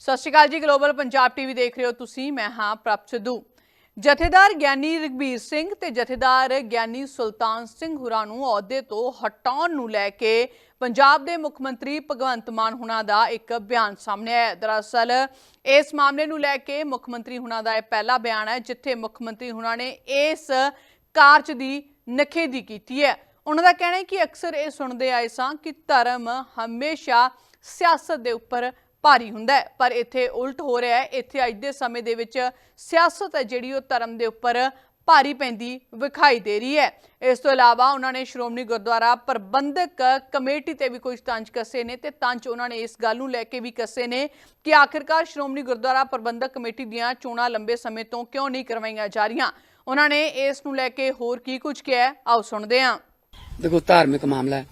ਸਤਿ ਸ਼੍ਰੀ ਅਕਾਲ ਜੀ global Punjab TV ਦੇਖ ਰਹੇ ਹੋ ਤੁਸੀਂ, ਮੈਂ ਹਾਂ ਪ੍ਰਭ ਸਿੱਧੂ। ਜਥੇਦਾਰ ਗਿਆਨੀ ਰਗਬੀਰ ਸਿੰਘ ਤੇ ਜਥੇਦਾਰ ਗਿਆਨੀ ਸੁਲਤਾਨ ਸਿੰਘ ਹੁਰਾਂ ਨੂੰ ਅਹੁਦੇ ਤੋਂ ਹਟਾਉਣ ਨੂੰ ਲੈ ਕੇ ਪੰਜਾਬ ਦੇ ਮੁੱਖ ਮੰਤਰੀ ਭਗਵੰਤ ਮਾਨ ਹੁਣਾਂ ਦਾ ਇੱਕ ਬਿਆਨ ਸਾਹਮਣੇ ਆਇਆ ਦਰਅਸਲ, ਇਸ ਮਾਮਲੇ ਨੂੰ ਲੈ ਕੇ ਮੁੱਖ ਮੰਤਰੀ ਹੁਣਾਂ ਦਾ ਇਹ ਪਹਿਲਾ ਬਿਆਨ ਹੈ, ਜਿੱਥੇ ਮੁੱਖ ਮੰਤਰੀ ਹੁਣਾਂ ਨੇ ਇਸ ਕਾਰਜ ਦੀ ਨਖੇਦੀ ਕੀਤੀ ਹੈ। ਉਹਨਾਂ ਦਾ ਕਹਿਣਾ ਹੈ ਕਿ ਅਕਸਰ ਇਹ ਸੁਣਦੇ ਆਏ ਸਾਂ ਕਿ ਧਰਮ ਹਮੇਸ਼ਾ ਸਿਆਸਤ ਦੇ ਉੱਪਰ ਭਾਰੀ ਹੁੰਦਾ ਹੈ। ਪਰ ਇੱਥੇ ਉਲਟ ਹੋ ਰਿਹਾ ਹੈ। ਇੱਥੇ ਅੱਜ ਦੇ ਸਮੇਂ ਦੇ ਵਿੱਚ ਸਿਆਸਤ ਹੈ ਜਿਹੜੀ ਉਹ ਧਰਮ ਦੇ ਉੱਪਰ ਭਾਰੀ ਪੈਂਦੀ ਵਿਖਾਈ ਦੇ ਰਹੀ ਹੈ। ਇਸ ਤੋਂ ਇਲਾਵਾ ਉਹਨਾਂ ਨੇ ਸ਼੍ਰੋਮਣੀ ਗੁਰਦੁਆਰਾ ਪ੍ਰਬੰਧਕ ਕਮੇਟੀ ਤੇ ਵੀ ਕੁਝ ਤੰਜ ਕੱਸੇ ਨੇ ਤੇ ਤੰਜ ਉਹਨਾਂ ਨੇ ਇਸ ਗੱਲ ਨੂੰ ਲੈ ਕੇ ਵੀ ਕੱਸੇ ਨੇ ਕਿ ਆਖਿਰਕਾਰ ਸ਼੍ਰੋਮਣੀ ਗੁਰਦੁਆਰਾ ਪ੍ਰਬੰਧਕ ਕਮੇਟੀ ਦੀਆਂ ਚੋਣਾਂ ਲੰਬੇ ਸਮੇਂ ਤੋਂ ਕਿਉਂ ਨਹੀਂ ਕਰਵਾਈਆਂ ਜਾ ਰਹੀਆਂ? ਉਹਨਾਂ ਨੇ ਇਸ ਨੂੰ ਲੈ ਕੇ ਹੋਰ ਕੀ ਕੁਝ ਕਿਹਾ ਆਓ ਸੁਣਦੇ ਹਾਂ। ਦੇਖੋ, ਧਾਰਮਿਕ ਮਾਮਲਾ ਹੈ।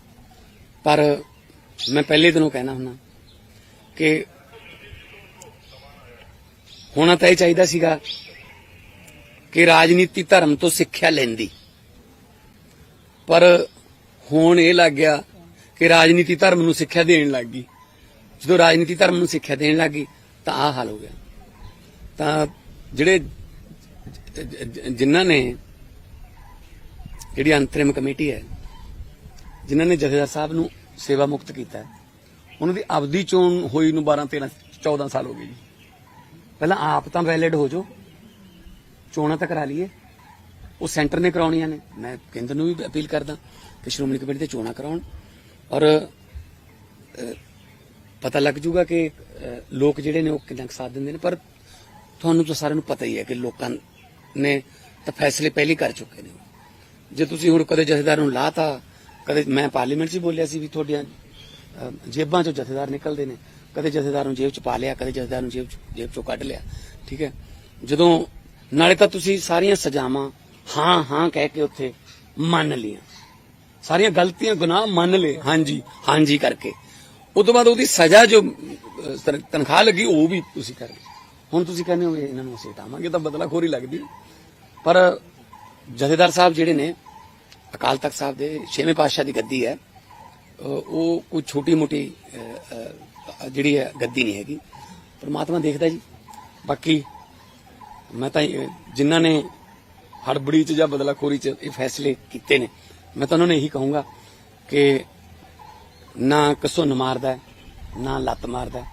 ਪਰ ਮੈਂ ਪਹਿਲੇ ਦਿਨੋਂ ਕਹਿਣਾ ਹੁੰਦਾ ਕਿ ਹੋਣਾ ਤਾਂ ਇਹ ਚਾਹੀਦਾ ਸੀਗਾ ਕਿ ਰਾਜਨੀਤੀ ਧਰਮ ਤੋਂ ਸਿੱਖਿਆ ਲੈਂਦੀ। ਪਰ ਹੁਣ ਇਹ ਲੱਗ ਗਿਆ ਕਿ ਰਾਜਨੀਤੀ ਧਰਮ ਨੂੰ ਸਿੱਖਿਆ ਦੇਣ ਲੱਗ ਗਈ। ਜਦੋਂ ਰਾਜਨੀਤੀ ਧਰਮ ਨੂੰ ਸਿੱਖਿਆ ਦੇਣ ਲੱਗ ਗਈ, ਤਾਂ ਆਹ ਹਾਲ ਹੋ ਗਿਆ। ਤਾਂ ਜਿਹੜੇ ਜਿਨ੍ਹਾਂ ਨੇ ਜਿਹੜੀ ਅੰਤਰਿਮ ਕਮੇਟੀ ਹੈ, ਜਿਨ੍ਹਾਂ ਨੇ ਜਥੇਦਾਰ ਸਾਹਿਬ ਨੂੰ ਸੇਵਾ ਮੁਕਤ ਕੀਤਾ ਉਹਨਾਂ ਦੀ ਆਪਦੀ ਚੋਣ ਹੋਈ ਨੂੰ 12 13 14 ਸਾਲ ਹੋ ਗਏ ਜੀ। ਪਹਿਲਾਂ ਆਪ ਤਾਂ ਵੈਲਿਡ ਹੋ ਜਾਓ। ਚੋਣਾਂ ਤਾਂ ਕਰਾ ਲਈਏ। ਉਹ ਸੈਂਟਰ ਨੇ ਕਰਾਉਣੀਆਂ ਨੇ। ਮੈਂ ਕੇਂਦਰ ਨੂੰ ਵੀ ਅਪੀਲ ਕਰਦਾ ਕਿ ਸ਼੍ਰੋਮਣੀ ਕਮੇਟੀ ਤੇ ਚੋਣਾਂ ਕਰਾਉਣ। ਔਰ ਪਤਾ ਲੱਗ ਜੂਗਾ ਕਿ ਲੋਕ ਜਿਹੜੇ ਨੇ ਉਹ ਕਿੰਨਾ ਕੁ ਸਾਥ ਦਿੰਦੇ ਨੇ। ਪਰ ਤੁਹਾਨੂੰ ਤਾਂ ਸਾਰਿਆਂ ਨੂੰ ਪਤਾ ਹੀ ਹੈ ਕਿ ਲੋਕਾਂ ਨੇ ਤਾਂ ਫੈਸਲੇ ਪਹਿਲੇ ਕਰ ਚੁੱਕੇ ਨੇ ਜੇ ਤੁਸੀਂ ਹੁਣ ਕਦੇ ਜਥੇਦਾਰ ਨੂੰ ਲਾਤਾ, ਕਦੇ ਮੈਂ ਪਾਰਲੀਮੈਂਟ 'ਚ ਬੋਲਿਆ ਸੀ ਵੀ ਤੁਹਾਡੀਆਂ ਜੇਬਾਂ 'ਚੋਂ ਜਥੇਦਾਰ ਨਿਕਲਦੇ ਨੇ। ਕਦੇ ਜਥੇਦਾਰ ਨੂੰ ਜੇਬ 'ਚ ਪਾ ਲਿਆ, ਕਦੇ ਜਥੇਦਾਰ ਨੂੰ ਜੇਬ ਜੇਬ 'ਚੋਂ ਕੱਢ ਲਿਆ। ਠੀਕ ਹੈ? ਜਦੋਂ ਨਾਲੇ ਤਾਂ ਤੁਸੀਂ ਸਾਰੀਆਂ ਸਜ਼ਾਵਾਂ ਹਾਂ ਹਾਂ ਕਹਿ ਕੇ ਉੱਥੇ ਮੰਨ ਲੀਆਂ ਸਾਰੀਆਂ ਗਲਤੀਆਂ, ਗੁਨਾਹ ਮੰਨ ਲਏ। ਹਾਂਜੀ ਹਾਂਜੀ ਕਰਕੇ। ਉਸ ਤੋਂ ਬਾਅਦ ਉਹਦੀ ਸਜ਼ਾ ਜੋ ਤਨਖਾਹ ਲੱਗੀ, ਉਹ ਵੀ ਤੁਸੀਂ ਕਰ ਹੁਣ ਤੁਸੀਂ ਕਹਿੰਦੇ ਹੋ ਵੀ ਇਹਨਾਂ ਨੂੰ ਅਸੀਂ ਹਟਾਵਾਂਗੇ ਤਾਂ ਬਦਲਾਖੋਰੀ ਲੱਗਦੀ। ਪਰ ਜਥੇਦਾਰ ਸਾਹਿਬ ਜਿਹੜੇ ਨੇ, ਅਕਾਲ ਤਖਤ ਸਾਹਿਬ ਦੇ ਛੇਵੇਂ ਪਾਤਸ਼ਾਹ ਦੀ ਗੱਦੀ ਹੈ। ਉਹ ਕੋਈ ਛੋਟੀ ਮੋਟੀ ਜਿਹੜੀ ਹੈ, ਗੱਦੀ ਨਹੀਂ ਹੈਗੀ। ਪਰਮਾਤਮਾ ਦੇਖਦਾ ਜੀ। ਬਾਕੀ ਮੈਂ ਤਾਂ ਜਿਨ੍ਹਾਂ ਨੇ ਹੜਬੜੀ ਚ ਜਾਂ ਬਦਲਾਖੋਰੀ ਚ ਇਹ ਫੈਸਲੇ ਕੀਤੇ ਨੇ, ਮੈਂ ਤਾਂ ਉਹਨਾਂ ਨੂੰ ਇਹੀ ਕਹੂੰਗਾ ਕਿ ਨਾ ਕਸੁੰਨ ਮਾਰਦਾ, ਨਾ ਲੱਤ ਮਾਰਦਾ,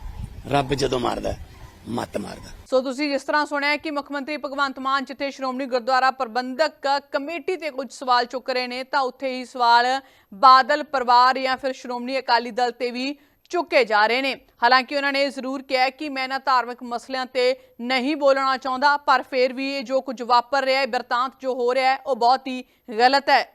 ਰੱਬ ਜਦੋਂ ਮਾਰਦਾ। ਮੱਤ ਮਾਰਦਾ। ਸੋ ਤੁਸੀਂ ਜਿਸ ਤਰ੍ਹਾਂ ਸੁਣਿਆ ਕਿ ਮੁੱਖ ਮੰਤਰੀ ਭਗਵੰਤ ਮਾਨ ਜਿੱਥੇ ਸ਼੍ਰੋਮਣੀ ਗੁਰਦੁਆਰਾ ਪ੍ਰਬੰਧਕ ਕਮੇਟੀ ਤੇ ਕੁਝ ਸਵਾਲ ਚੁੱਕ ਰਹੇ ਨੇ, ਤਾਂ ਉੱਥੇ ਹੀ ਸਵਾਲ ਬਾਦਲ ਪਰਿਵਾਰ ਜਾਂ ਫਿਰ ਸ਼੍ਰੋਮਣੀ ਅਕਾਲੀ ਦਲ ਤੇ ਵੀ ਚੁੱਕੇ ਜਾ ਰਹੇ ਨੇ। ਹਾਲਾਂਕਿ ਉਹਨਾਂ ਨੇ ਜ਼ਰੂਰ ਕਿਹਾ ਕਿ ਮੈਂ ਇਹਨਾਂ ਧਾਰਮਿਕ ਮਸਲਿਆਂ ਤੇ ਨਹੀਂ ਬੋਲਣਾ ਚਾਹੁੰਦਾ, ਪਰ ਫਿਰ ਵੀ ਇਹ ਜੋ ਕੁਝ ਵਾਪਰ ਰਿਹਾ ਹੈ, ਬਰਤਾਂਤ ਜੋ ਹੋ ਰਿਹਾ ਹੈ, ਉਹ ਬਹੁਤ ਹੀ ਗਲਤ ਹੈ।